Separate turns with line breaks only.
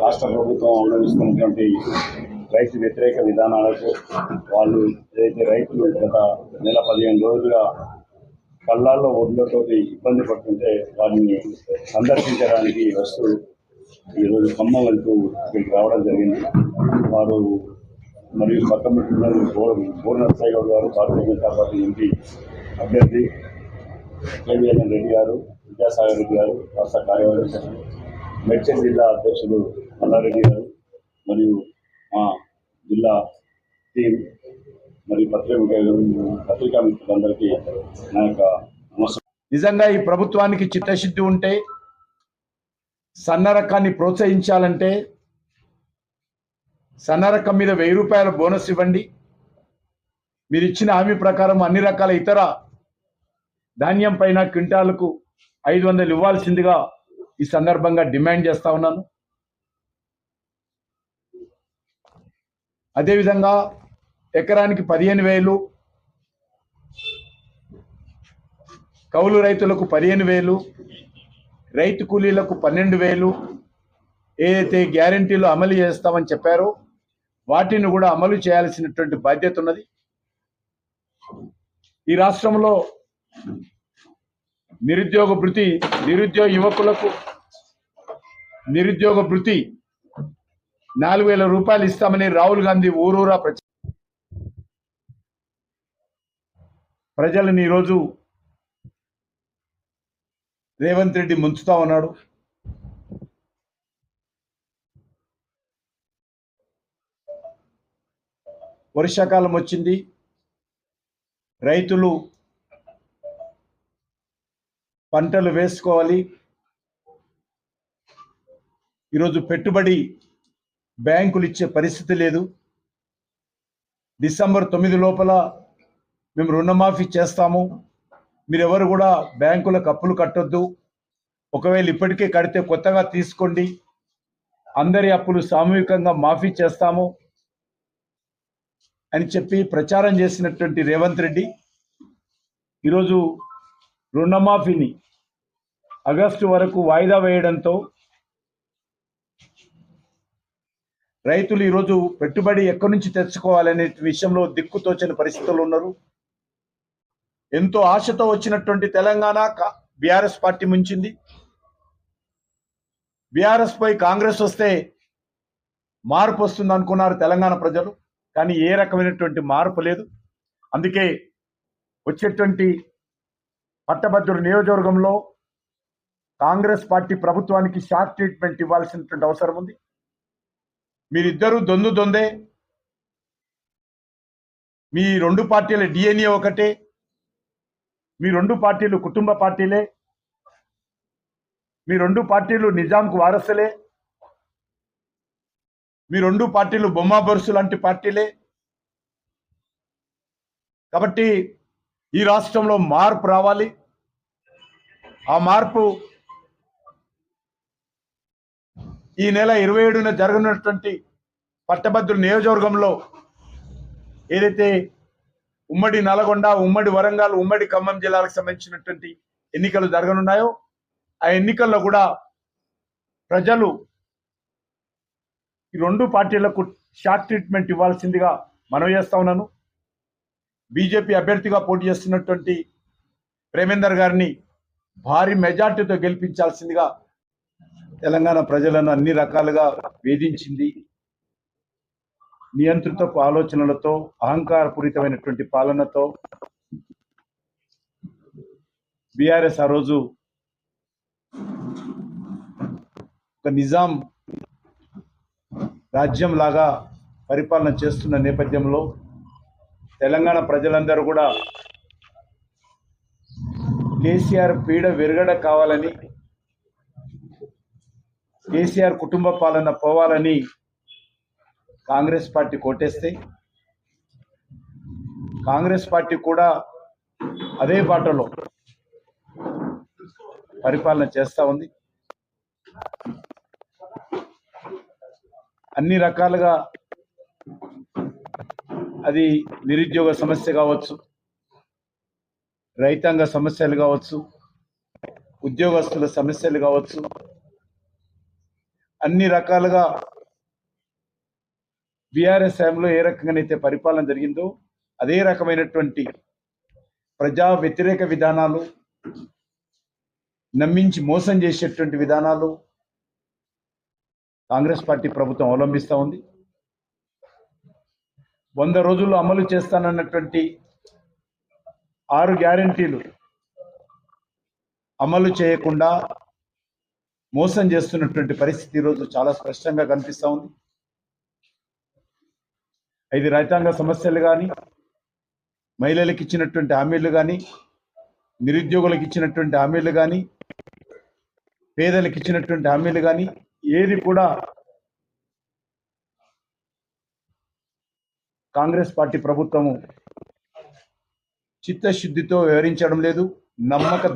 రాష్ట్ర ప్రభుత్వం అవలంబిస్తున్నటువంటి రైతు వ్యతిరేక విధానాలకు వాళ్ళు ఏదైతే రైతులు గత నెల పదిహేను రోజులుగా కళ్ళాల్లో ఒడ్లతో ఇబ్బంది పడుతుంటే వారిని సందర్శించడానికి వస్తూ ఈరోజు ఖమ్మం వెళ్తూ ఇక్కడికి రావడం జరిగింది. వారు మరియు పక్కన బోర్ నరసాయి గౌడ్ గారు భారతీయ జనతా పార్టీ ఎంపీ అభ్యర్థి కేవీఎన్ రెడ్డి గారు విద్యాసాగర్ రెడ్డి గారు రాష్ట్ర కార్యవర్గ మెడ్చల్ జిల్లా అధ్యక్షులు మల్లారెడ్డి గారు మరియు మా జిల్లా టీం మరియు పత్రికా పత్రికా మిత్రులందరికీ నా యొక్క నమస్కారం.
నిజంగా ఈ ప్రభుత్వానికి చిత్తశుద్ధి ఉంటే సన్న రకాన్ని ప్రోత్సహించాలంటే సన్న రకం మీద వెయ్యి రూపాయల బోనస్ ఇవ్వండి. మీరు ఇచ్చిన హామీ ప్రకారం అన్ని రకాల ఇతర ధాన్యం పైన క్వింటాలకు ఐదు వందలు ఇవ్వాల్సిందిగా ఈ సందర్భంగా డిమాండ్ చేస్తా ఉన్నాను. అదేవిధంగా ఎకరానికి పదిహేను వేలు కౌలు రైతులకు పదిహేను వేలు రైతు కూలీలకు పన్నెండు వేలు ఏదైతే గ్యారంటీలు అమలు చేస్తామని చెప్పారో వాటిని కూడా అమలు చేయాల్సినటువంటి బాధ్యత ఉన్నది. ఈ రాష్ట్రంలో నిరుద్యోగ భృతి నిరుద్యోగ యువకులకు నిరుద్యోగ భృతి నాలుగు వేల రూపాయలు ఇస్తామని రాహుల్ గాంధీ ఊరూరా ప్రచ ప్రజలను ఈరోజు రేవంత్ రెడ్డి ముంచుతా ఉన్నాడు. వర్షాకాలం వచ్చింది. రైతులు పంటలు వేసుకోవాలి. ఈరోజు పెట్టుబడి బ్యాంకులు ఇచ్చే పరిస్థితి లేదు. డిసెంబర్ తొమ్మిది లోపల మేము రుణమాఫీ చేస్తాము. మీరెవరు కూడా బ్యాంకులకు అప్పులు కట్టొద్దు. ఒకవేళ ఇప్పటికే కడితే కొత్తగా తీసుకోండి. అందరి అప్పులు సామూహికంగా మాఫీ చేస్తాము అని చెప్పి ప్రచారం చేసినటువంటి రేవంత్ రెడ్డి ఈరోజు రుణమాఫీని ఆగస్టు వరకు వాయిదా వేయడంతో రైతులు ఈరోజు పెట్టుబడి ఎక్కడి నుంచి తెచ్చుకోవాలనే విషయంలో దిక్కుతోచని పరిస్థితులు ఉన్నారు. ఎంతో ఆశతో వచ్చినటువంటి తెలంగాణ బీఆర్ఎస్ పార్టీ ముంచింది. బీఆర్ఎస్ పై కాంగ్రెస్ వస్తే మార్పు వస్తుంది అనుకున్నారు తెలంగాణ ప్రజలు కానీ ఏ రకమైనటువంటి మార్పు లేదు. అందుకే వచ్చేటువంటి పట్టభద్రుడు నియోజకవర్గంలో కాంగ్రెస్ పార్టీ ప్రభుత్వానికి షార్ట్ ట్రీట్మెంట్ ఇవ్వాల్సినటువంటి అవసరం ఉంది. మీరిద్దరూ దొందు దొందే. మీ రెండు పార్టీల డిఎన్ఏ ఒకటే. మీ రెండు పార్టీలు కుటుంబ పార్టీలే. మీ రెండు పార్టీలు నిజాంకు వారసులే. మీ రెండు పార్టీలు బొమ్మా బొరుసు లాంటి పార్టీలే. కాబట్టి ఈ రాష్ట్రంలో మార్పు రావాలి. ఆ మార్పు ఈ నెల ఇరవై ఏడున జరగనున్నటువంటి పట్టభద్రుల నియోజకవర్గంలో ఏదైతే ఉమ్మడి నల్గొండ ఉమ్మడి వరంగల్ ఉమ్మడి ఖమ్మం జిల్లాలకు సంబంధించినటువంటి ఎన్నికలు జరగనున్నాయో ఆ ఎన్నికల్లో కూడా ప్రజలు ఈ రెండు పార్టీలకు షార్ట్ ట్రీట్మెంట్ ఇవ్వాల్సిందిగా మనవి చేస్తా ఉన్నాను. బీజేపీ అభ్యర్థిగా పోటీ చేస్తున్నటువంటి ప్రేమేందర్ గారిని భారీ మెజార్టీతో గెలిపించాల్సిందిగా తెలంగాణ ప్రజలను అన్ని రకాలుగా వేధించింది. నియంత్రితపు ఆలోచనలతో అహంకారపూరితమైనటువంటి పాలనతో బీఆర్ఎస్ ఆ రోజు ఒక నిజాం రాజ్యం లాగా పరిపాలన చేస్తున్న నేపథ్యంలో తెలంగాణ ప్రజలందరూ కూడా కేసీఆర్ పీడ విరగడ కావాలని కేసీఆర్ కుటుంబ పాలన పోవాలని కాంగ్రెస్ పార్టీ కొట్టేస్తే కాంగ్రెస్ పార్టీ కూడా అదే బాటలో పరిపాలన చేస్తూ ఉంది. అన్ని రకాలుగా అది నిరుద్యోగ సమస్య కావచ్చు రైతాంగ సమస్యలు కావచ్చు ఉద్యోగస్తుల సమస్యలు కావచ్చు అన్ని రకాలుగా బీఆర్ఎస్ హయాంలో ఏ రకంగానైతే పరిపాలన జరిగిందో అదే రకమైనటువంటి ప్రజా వ్యతిరేక విధానాలు నమ్మించి మోసం చేసేటువంటి విధానాలు కాంగ్రెస్ పార్టీ ప్రభుత్వం అవలంబిస్తూ ఉంది. వంద రోజుల్లో అమలు చేస్తానన్నటువంటి ఆరు గ్యారంటీలు అమలు చేయకుండా మోసం చేస్తున్నటువంటి పరిస్థితి ఈరోజు చాలా స్పష్టంగా కనిపిస్తూ ఉంది. ఇది రైతాంగ సమస్యలు కానీ మహిళలకు ఇచ్చినటువంటి హామీలు కానీ నిరుద్యోగులకు ఇచ్చినటువంటి హామీలు కానీ పేదలకు ఇచ్చినటువంటి హామీలు కానీ ఏది కూడా కాంగ్రెస్ పార్టీ ప్రభుత్వము చిత్తశుద్ధితో వ్యవహరించడం లేదు. నమ్మక